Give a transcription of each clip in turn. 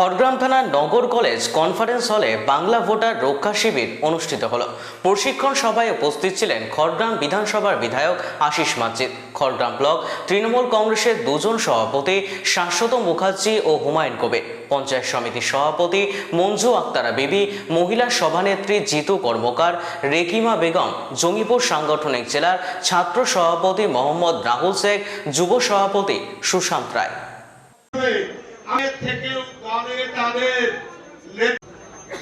Khargram থানার নগর college conference হলে Bangla voter রক্ষা শিবির অনুষ্ঠিত হলো। প্রশিক্ষণ সভায় উপস্থিত ছিলেন খড়গ্রাম বিধানসভার বিধায়ক আশিস মাজিদ খড়গ্রাম ব্লক তৃণমূল কংগ্রেসের দুজন সভাপতি শাশ্বত মুখার্জি ও হুমায়ুন কবির পঞ্চায়েত সমিতির সভাপতি মঞ্জু আক্তারা বিবি, মহিলা সভানেত্রী জিতু কর্মকার, রেকিমা বেগম, জঙ্গিপুর সাংগঠনিক জেলার ছাত্র সভাপতি মোহাম্মদ রাহুল শেখ, যুব সভাপতি সুশান্ত রায়। আগের থেকেও দলে তাদের।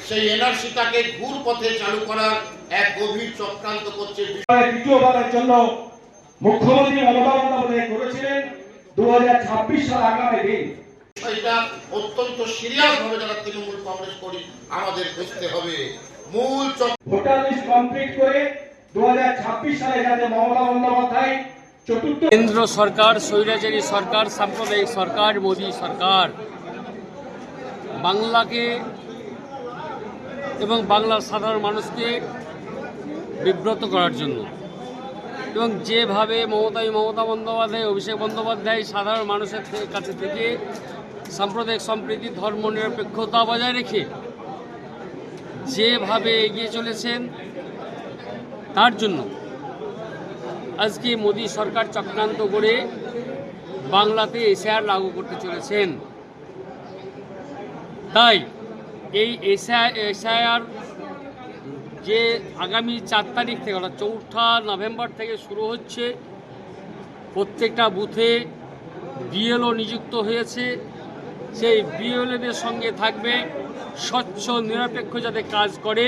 সেই এনআরসিটাকে ঘুর পথে চালু করার এক গভীর চক্রান্ত করছে দ্বিতীয়বারের জন্য মুখ্যমন্ত্রী মমতা বন্দ্যোপাধ্যায় করেছিলেন দু হাজার ছাব্বিশ সাল আগামী দিন। বিষয়টা অত্যন্ত সিরিয়াস ভাবে যারা তৃণমূল কংগ্রেস করি আমাদের বুঝতে হবে। মূল চক্র ভোটার লিস্ট কমপ্লিট করে দুই হাজার ছাব্বিশ সালে যাতে মমতা বন্দ্যোপাধ্যায় কেন্দ্র সরকার, স্বৈরাচারী সরকার, সাম্প্রদায়িক সরকার, মোদী সরকার। বাংলাকে এবং বাংলার সাধারণ মানুষকে বিব্রত করার জন্য এবং যেভাবে মমতাই মমতা বন্দ্যোপাধ্যায়, অভিষেক বন্দ্যোপাধ্যায় সাধারণ মানুষের কাছে থেকে সাম্প্রদায়িক সম্প্রীতি ধর্ম নিরপেক্ষতা বজায় রেখে যেভাবে এগিয়ে চলেছেন, তার জন্য আজকে মোদী সরকার চক্রান্ত করে বাংলাতে এসআর লাগু করতে চলেছেন। তাই এই এসআইআর যে আগামী চার তারিখ থেকে অর্থাৎ চৌঠা নভেম্বর থেকে শুরু হচ্ছে, প্রত্যেকটা বুথে বিএলও নিযুক্ত হয়েছে। সেই বিএলএদের সঙ্গে থাকবে স্বচ্ছ, নিরপেক্ষ যাতে কাজ করে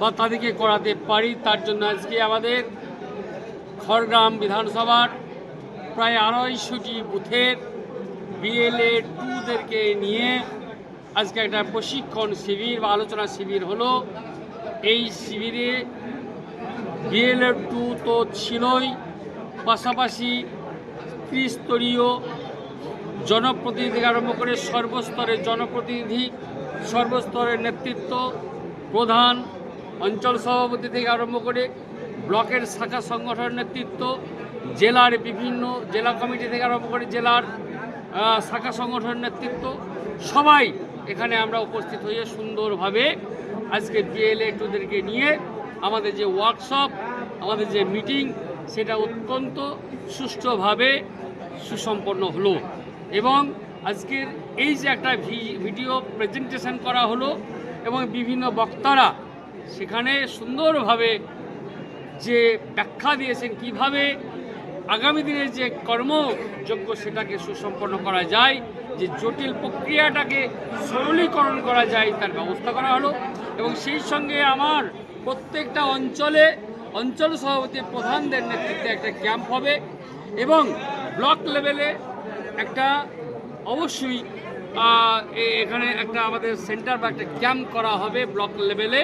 বা তাদেরকে করাতে পারি, তার জন্য আজকে আমাদের খড়গ্রাম বিধানসভার প্রায় আড়াইশোটি বুথের বিএলএ টুদেরকে নিয়ে আজকে একটা প্রশিক্ষণ শিবির বা আলোচনা শিবির হলো। এই শিবিরে বিএলএ টু তো ছিলই, পাশাপাশি ত্রিস্তরীয় জনপ্রতিনিধি আরম্ভ করে সর্বস্তরের জনপ্রতিনিধি, সর্বস্তরের নেতৃত্ব, প্রধান অঞ্চল সভাপতি থেকে আরম্ভ করে ব্লকের শাখা সংগঠনের নেতৃত্ব, জেলার বিভিন্ন জেলা কমিটি থেকে আরম্ভ করে জেলার শাখা সংগঠনের নেতৃত্ব, সবাই এখানে আমরা উপস্থিত হয়ে সুন্দরভাবে আজকে বিএলএ টুদেরকে নিয়ে আমাদের যে ওয়ার্কশপ আমাদের যে মিটিং সেটা অত্যন্ত সুষ্ঠুভাবে সুসম্পন্ন হলো। এবং আজকের এই যে একটা ভিডিও প্রেজেন্টেশন করা হলো এবং বিভিন্ন বক্তারা সেখানে সুন্দরভাবে যে ব্যাখ্যা দিয়েছেন, কীভাবে আগামী দিনের যে কর্মযোগ্য সেটাকে সুসম্পন্ন করা যায়, যে জটিল প্রক্রিয়াটাকে সরলীকরণ করা যায়, তার ব্যবস্থা করা হলো। এবং সেই সঙ্গে আমার প্রত্যেকটা অঞ্চলে, অঞ্চল সভাপতি প্রধানদের নেতৃত্বে একটা ক্যাম্প হবে এবং ব্লক লেভেলে একটা অবশ্যই এখানে একটা আমাদের সেন্টার বা একটা ক্যাম্প করা হবে ব্লক লেভেলে।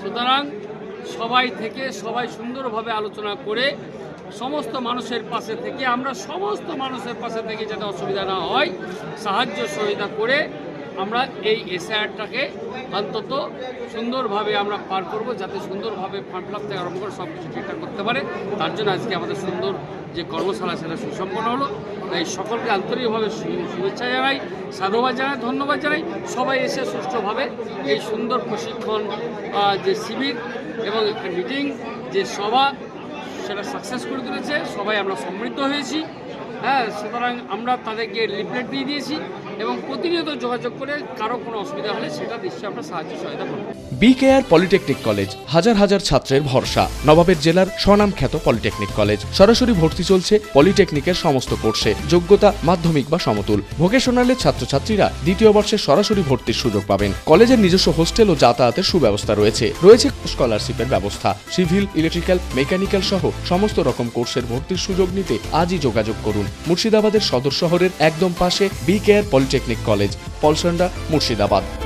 সুতরাং সবাই থেকে, সবাই সুন্দরভাবে আলোচনা করে সমস্ত মানুষের পাশে থেকে, আমরা সমস্ত মানুষের পাশে থেকে যাতে অসুবিধা না হয়, সাহায্য সহযোগিতা করে আমরা এই এসআইআরটাকে অন্তত সুন্দরভাবে আমরা পার করব, যাতে সুন্দরভাবে ফান্ড ফ্লাপ থেকে আরম্ভ করে সব কিছু ঠিকঠাক করতে পারে। তার জন্য আজকে আমাদের সুন্দর যে কর্মশালা, সেটা সুসম্পন্ন হলো। তাই সকলকে আন্তরিকভাবে শুভেচ্ছা জানাই, সাধুবাদ জানাই, ধন্যবাদ জানাই। সবাই এসে সুষ্ঠুভাবে এই সুন্দর প্রশিক্ষণ যে শিবির এবং একটা মিটিং যে সভা, সেটা সাকসেস করে তুলেছে। সবাই আমরা সমৃদ্ধ হয়েছি। হ্যাঁ সুতরাং আমরা তাদেরকে লিফলেট দিয়ে দিয়েছি। এবং প্রতিনিয়ত যোগাযোগ করে কারও কোনো অসুবিধা হলে সেটা নিশ্চয়ই আমরা সাহায্য সহায়তা করব। বি কেয়ার পলিটেকনিক কলেজ, হাজার হাজার ছাত্রের ভরসা। নবাবের জেলার স্বনাম খ্যাত পলিটেকনিক কলেজ। সরাসরি ভর্তি চলছে পলিটেকনিকের সমস্ত কোর্সে। যোগ্যতা মাধ্যমিক বা সমতুল। ভোকেশনালের ছাত্রছাত্রীরা দ্বিতীয় বর্ষে সরাসরি ভর্তির সুযোগ পাবেন। কলেজের নিজস্ব হোস্টেল ও যাতায়াতের সুব্যবস্থা রয়েছে। রয়েছে স্কলারশিপের ব্যবস্থা। সিভিল, ইলেকট্রিক্যাল, মেকানিক্যাল সহ সমস্ত রকম কোর্সের ভর্তির সুযোগ নিতে আজই যোগাযোগ করুন। মুর্শিদাবাদের সদর শহরের একদম পাশে B care polytechnic college Palsanda Murshidabad.